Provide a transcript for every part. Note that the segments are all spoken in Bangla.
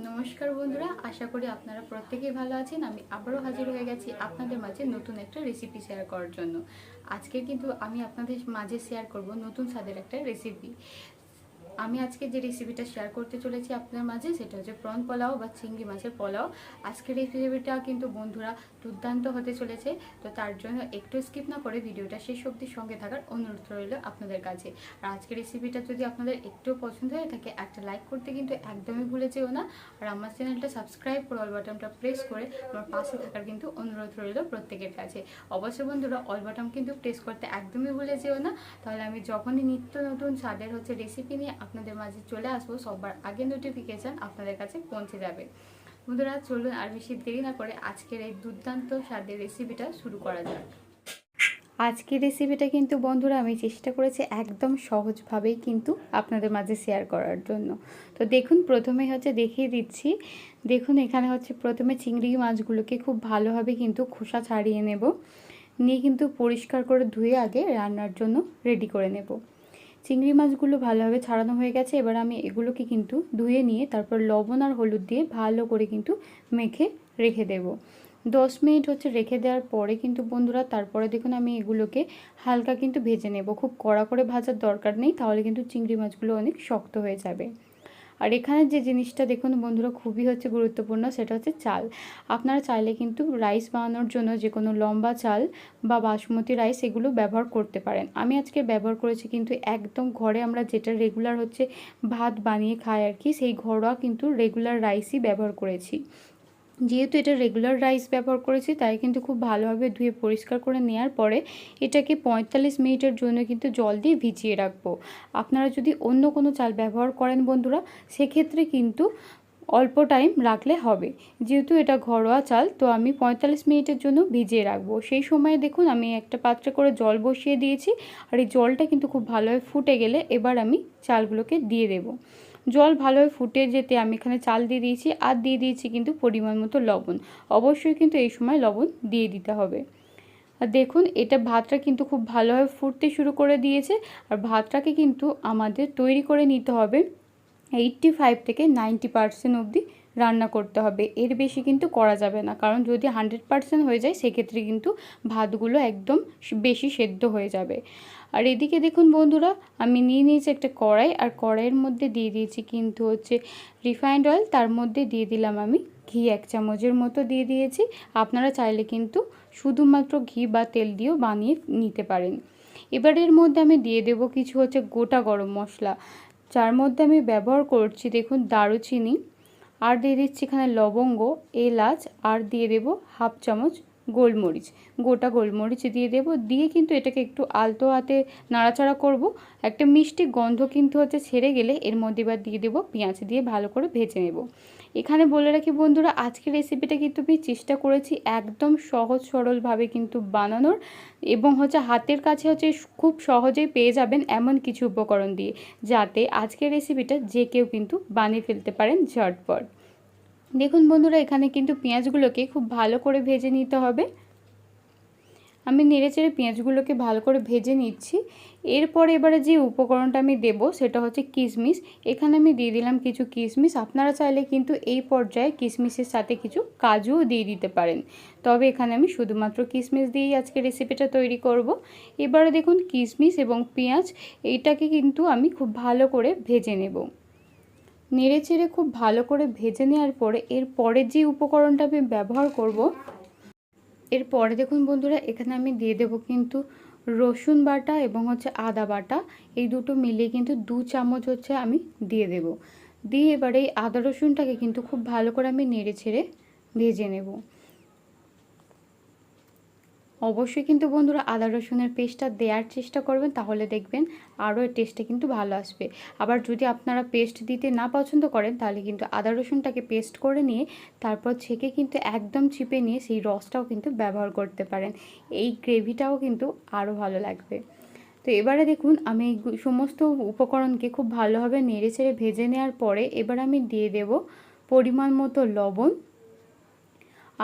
নমস্কার বন্ধুরা, আশা করি আপনারা প্রত্যেকেই ভালো আছেন। আমি আবারও হাজির হয়ে গেছি আপনাদের মাঝে নতুন একটা রেসিপি শেয়ার করার জন্য। আজকে কিন্তু আমি আপনাদের মাঝে শেয়ার করব নতুন স্বাদের একটা রেসিপি আমি আজকে যে রেসিপিটা শেয়ার করতে চলেছি আপনার মাঝে, সেটা হচ্ছে প্রন পোলাও বা চিংড়ি মাছের পোলাও। আজকের রেসিপিটা কিন্তু বন্ধুরা দুর্দান্ত হতে চলেছে। তো তার জন্য একটু স্কিপ না করে ভিডিওটা শেষ অবধি সঙ্গে থাকার অনুরোধ রইল আপনাদের কাছে। আর আজকের রেসিপিটা যদি আপনাদের একটু পছন্দ হয়ে থাকে, একটা লাইক করতে কিন্তু একদমই ভুলে যেও না। আর আমার চ্যানেলটা সাবস্ক্রাইব করে অল বাটনটা প্রেস করে আমার পাশে থাকার কিন্তু অনুরোধ রইল প্রত্যেকের কাছে। অবশ্যই বন্ধুরা অল বাটন কিন্তু প্রেস করতে একদমই ভুলে যেও না। তাহলে আমি যখনই নিত্য নতুন স্বাদের হচ্ছে রেসিপি নিয়ে আপনাদের মাঝে চলে আসব। সবার আগে নোটিফিকেশান আপনাদের কাছে পৌঁছে যাবে। বন্ধুরা, চলুন আর বেশি দেরি না করে আজকের এই দুর্দান্ত স্বাদের রেসিপিটা শুরু করা যাক। আজকের রেসিপিটা কিন্তু বন্ধুরা, আমি চেষ্টা করেছি একদম সহজভাবেই কিন্তু আপনাদের মাঝে শেয়ার করার জন্য। তো দেখুন প্রথমে হচ্ছে দেখিয়ে দিচ্ছি। দেখুন, এখানে হচ্ছে প্রথমে চিংড়ি মাছগুলোকে খুব ভালোভাবে কিন্তু খোসা ছাড়িয়ে নেব। নিয়ে কিন্তু পরিষ্কার করে ধুয়ে আগে রান্নার জন্য রেডি করে নেব। চিংড়ি মাছগুলো ভালোভাবে ছাড়ানো হয়ে গেছে। এবার আমি এগুলোকে কিন্তু ধুয়ে নিয়ে তারপর লবণ আর হলুদ দিয়ে ভালো করে কিন্তু মেখে রেখে দেব। দশ মিনিট হচ্ছে রেখে দেওয়ার পরে কিন্তু বন্ধুরা, তারপরে দেখুন আমি এগুলোকে হালকা কিন্তু ভেজে নেব। খুব কড়া করে ভাজার দরকার নেই, তাহলে কিন্তু চিংড়ি মাছগুলো অনেক শক্ত হয়ে যাবে। আর এখানে যে জিনিসটা দেখুন বন্ধুরা খুবই হচ্ছে গুরুত্বপূর্ণ, সেটা হচ্ছে চাল। আপনারা চাইলে কিন্তু রাইস বানানোর জন্য যে কোনো লম্বা চাল বা বাসমতি রাইস এগুলো ব্যবহার করতে পারেন। আমি আজকে ব্যবহার করেছি কিন্তু একদম ঘরে আমরা যেটা রেগুলার হচ্ছে ভাত বানিয়ে খাই আর কি, সেই ঘরোয়া কিন্তু রেগুলার রাইসই ব্যবহার করেছি। যেহেতু এটা রেগুলার রাইস ব্যবহার করেছি, তাই কিন্তু খুব ভালোভাবে ধুয়ে পরিষ্কার করে নেওয়ার পরে এটাকে পঁয়তাল্লিশ মিনিটের জন্য কিন্তু জল দিয়ে ভিজিয়ে রাখব। আপনারা যদি অন্য কোনো চাল ব্যবহার করেন বন্ধুরা, সেক্ষেত্রে কিন্তু অল্প টাইম রাখলে হবে। যেহেতু এটা ঘরোয়া চাল, তো আমি পঁয়তাল্লিশ মিনিটের জন্য ভিজিয়ে রাখব। সেই সময় দেখুন, আমি একটা পাত্রে করে জল বসিয়ে দিয়েছি, আর এই জলটা কিন্তু খুব ভালোভাবে ফুটে গেলে এবার আমি চালগুলোকে দিয়ে দেবো। জল ভালোভাবে ফুটে যেতে আমি এখানে চাল দিয়ে দিয়েছি আর দিয়ে দিয়েছি কিন্তু পরিমাণ মতো লবণ। অবশ্যই কিন্তু এই সময় লবণ দিয়ে দিতে হবে। আর দেখুন, এটা ভাতটা কিন্তু খুব ভালোভাবে ফুটতে শুরু করে দিয়েছে আর ভাতটাকে কিন্তু আমাদের তৈরি করে নিতে হবে এইটটি ফাইভ থেকে নাইনটি পার্সেন্ট অবধি রান্না করতে হবে। এর বেশি কিন্তু করা যাবে না। কারণ যদি হান্ড্রেড পার্সেন্ট হয়ে যায়, সেক্ষেত্রে কিন্তু ভাতগুলো একদম বেশি সেদ্ধ হয়ে যাবে। আর এদিকে দেখুন বন্ধুরা, আমি নিয়ে নিয়েছি একটা কড়াই। আর কড়াইয়ের মধ্যে দিয়ে দিয়েছি কিন্তু হচ্ছে রিফাইন্ড অয়েল তার মধ্যে দিয়ে দিলাম আমি ঘি এক চামচের মতো দিয়ে দিয়েছি। আপনারা চাইলে কিন্তু শুধুমাত্র ঘি বা তেল দিয়েও বানিয়ে নিতে পারেন। এবার এর মধ্যে আমি দিয়ে দেব কিছু হচ্ছে গোটা গরম মশলা। যার মধ্যে আমি ব্যবহার করছি দেখুন দারুচিনি। আর দিয়ে দিচ্ছি এখানে লবঙ্গ, এলাচ, আর দিয়ে দেব হাফ চামচ গোলমরিচ। গোটা গোলমরিচ দিয়ে দেব। দিয়ে কিন্তু এটাকে একটু আলতো হাতে নাড়াচাড়া করব। একটা মিষ্টি গন্ধ কিন্তু হচ্ছে ছেড়ে গেলে এর মধ্যে এবার দিয়ে দেবো পেঁয়াজ দিয়ে ভালো করে ভেজে নেব। এখানে বলে রাখি বন্ধুরা, আজকের রেসিপিটা কিন্তু আমি চেষ্টা করেছি একদম সহজ সরলভাবে কিন্তু বানানোর এবং হচ্ছে হাতের কাছে হচ্ছে খুব সহজেই পেয়ে যাবেন এমন কিছু উপকরণ দিয়ে, যাতে আজকের রেসিপিটা যে কেউ কিন্তু বানিয়ে ফেলতে পারেন ঝটপট। দেখুন বন্ধুরা, এখানে কিন্তু পেঁয়াজগুলোকে খুব ভালো করে ভেজে নিতে হবে। আমি নেড়ে চেড়ে পেঁয়াজগুলোকে ভালো করে ভেজে নিচ্ছি। এরপর এবারে যে উপকরণটা আমি দেব সেটা হচ্ছে কিশমিশ। এখানে আমি দিয়ে দিলাম কিছু কিশমিশ। আপনারা চাইলে কিন্তু এই পর্যায়ে কিশমিশের সাথে কিছু কাজুও দিয়ে দিতে পারেন। তবে এখানে আমি শুধুমাত্র কিশমিশ দিয়েই আজকে রেসিপিটা তৈরি করব। এবারে দেখুন কিশমিশ এবং পেঁয়াজ, এইটাকে কিন্তু আমি খুব ভালো করে ভেজে নেব। নেড়ে চেড়ে খুব ভালো করে ভেজে নেওয়ার পরে এর পরের যে উপকরণটা আমি ব্যবহার করব এরপরে দেখুন বন্ধুরা, এখানে আমি দিয়ে দেব কিন্তু রসুন বাটা এবং হচ্ছে আদা বাটা। এই দুটো মিলিয়ে কিন্তু দু চামচ হচ্ছে আমি দিয়ে দেব। দিয়ে এবারে এই আদা রসুনটাকে কিন্তু খুব ভালো করে আমি নেড়ে ছেড়ে ভেজে নেব। অবশ্যই কিন্তু বন্ধুরা আদা রসুনের পেস্টটা দেওয়ার চেষ্টা করবেন, তাহলে দেখবেন আরও টেস্টটা কিন্তু ভালো আসবে। আবার যদি আপনারা পেস্ট দিতে না পছন্দ করেন, তাহলে কিন্তু আদা রসুনটাকে পেস্ট করে নিয়ে তারপর ছেঁকে কিন্তু একদম চিপে নিয়ে সেই রসটাও কিন্তু ব্যবহার করতে পারেন। এই গ্রেভিটাও কিন্তু আরও ভালো লাগবে। তো এবারে দেখুন, আমি সমস্ত উপকরণকে খুব ভালোভাবে নেড়ে ছেড়ে ভেজে নেওয়ার পরে এবার আমি দিয়ে দেব পরিমাণ মতো লবণ।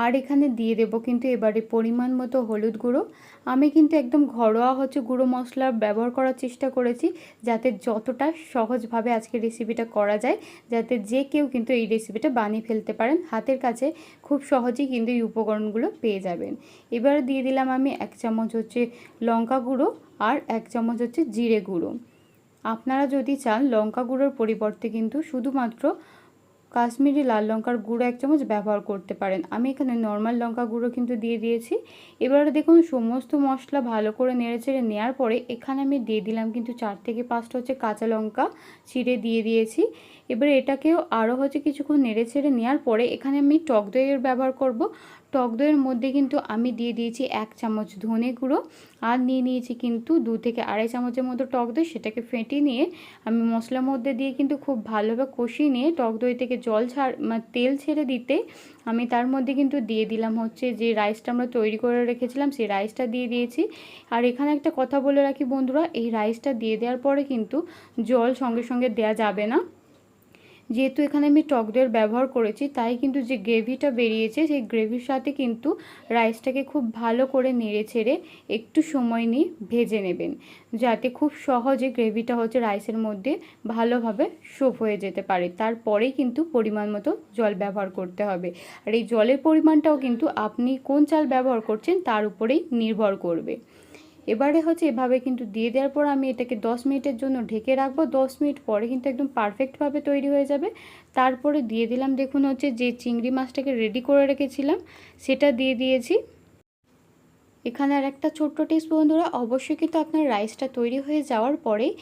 আর এখানে দিয়ে দেব কিন্তু এবারে পরিমাণ মতো হলুদ গুঁড়ো। আমি কিন্তু একদম ঘরোয়া হচ্ছে গুঁড়ো মশলা ব্যবহার করার চেষ্টা করেছি যাতে যতটা সহজভাবে আজকে রেসিপিটা করা যায়, যাতে যে কেউ কিন্তু এই রেসিপিটা বানিয়ে ফেলতে পারেন। হাতের কাছে খুব সহজেই কিন্তু এই উপকরণগুলো পেয়ে যাবেন। এবারে দিয়ে দিলাম আমি এক চামচ হচ্ছে লঙ্কা গুঁড়ো আর এক চামচ হচ্ছে জিরে গুঁড়ো। আপনারা যদি চান লঙ্কা গুঁড়োর পরিবর্তে কিন্তু শুধুমাত্র কাশ্মীরি লাল লঙ্কার গুঁড়ো এক চামচ ব্যবহার করতে পারেন। আমি এখানে নর্মাল লঙ্কা গুঁড়ো কিন্তু দিয়ে দিয়েছি। এবারে দেখুন, সমস্ত মশলা ভালো করে নেড়েচেড়ে নেওয়ার পরে এখানে আমি দিয়ে দিলাম কিন্তু চার থেকে পাঁচটা হচ্ছে কাঁচা লঙ্কা চিড়ে দিয়ে দিয়েছি। এবারে এটাকেও আরও হচ্ছে কিছুক্ষণ নেড়েচেড়ে নেওয়ার পরে এখানে আমি টক দইয়ের ব্যবহার করব। টক দইয়ের মধ্যে কিন্তু আমি দিয়ে দিয়েছি এক চামচ ধনে গুঁড়ো আর নিয়ে নিয়েছি কিন্তু দু থেকে আড়াই চামচের মতো টক দই সেটাকে ফেটে নিয়ে আমি মশলার মধ্যে দিয়ে কিন্তু খুব ভালোভাবে কষিয়ে নিয়ে টক দই থেকে জল ছাড় তেল ছেড়ে দিতে আমি তার মধ্যে কিন্তু দিয়ে দিলাম হচ্ছে যে রাইসটা আমরা তৈরি করে রেখেছিলাম সেই রাইসটা দিয়ে দিয়েছি। আর এখানে একটা কথা বলে রাখি বন্ধুরা, এই রাইসটা দিয়ে দেওয়ার পরে কিন্তু জল সঙ্গে সঙ্গে দেওয়া যাবে না। যেহেতু এখানে আমি টক দইয়ের ব্যবহার করেছি, তাই কিন্তু যে গ্রেভিটা বেরিয়েছে, সেই গ্রেভির সাথে কিন্তু রাইসটাকে খুব ভালো করে নেড়ে ছেড়ে একটু সময় নিয়ে ভেজে নেবেন, যাতে খুব সহজে গ্রেভিটা হচ্ছে রাইসের মধ্যে ভালোভাবে সোপ হয়ে যেতে পারে। তারপরেই কিন্তু পরিমাণ মতো জল ব্যবহার করতে হবে। আর এই জলের পরিমাণটাও কিন্তু আপনি কোন চাল ব্যবহার করছেন, তার উপরেই নির্ভর করবে। এবারে হচ্ছে এভাবে কিন্তু দিয়ে দেওয়ার পর আমি এটাকে দশ মিনিটের জন্য ঢেকে রাখব। দশ মিনিট পরে কিন্তু একদম পারফেক্টভাবে তৈরি হয়ে যাবে। তারপরে দিয়ে দিলাম দেখুন হচ্ছে যে চিংড়ি মাছটাকে রেডি করে রেখেছিলাম, সেটা দিয়ে দিয়েছি। এখানে আর একটা ছোট্ট টিপস বন্ধুরা, অবশ্যই কিন্তু আপনার রাইসটা তৈরি হয়ে যাওয়ার পরেই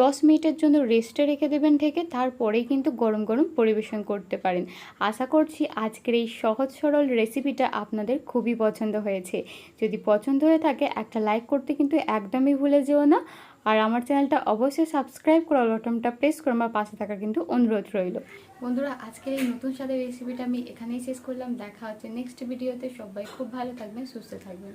দশ মিনিটের জন্য রেস্টে রেখে দেবেন থেকে, তারপরেই কিন্তু গরম গরম পরিবেশন করতে পারেন। আশা করছি আজকের এই সহজ সরল রেসিপিটা আপনাদের খুবই পছন্দ হয়েছে। যদি পছন্দ হয়ে থাকে একটা লাইক করতে কিন্তু একদমই ভুলে যেও না। আর আমার চ্যানেলটা অবশ্যই সাবস্ক্রাইব করে বটনটা প্রেস করে আমার পাশে থাকার কিন্তু অনুরোধ রইল। বন্ধুরা, আজকের এই নতুন স্বাদের রেসিপিটা আমি এখানেই শেষ করলাম। দেখা হচ্ছে নেক্সট ভিডিওতে সবাই খুব ভালো থাকবেন, সুস্থ থাকবেন।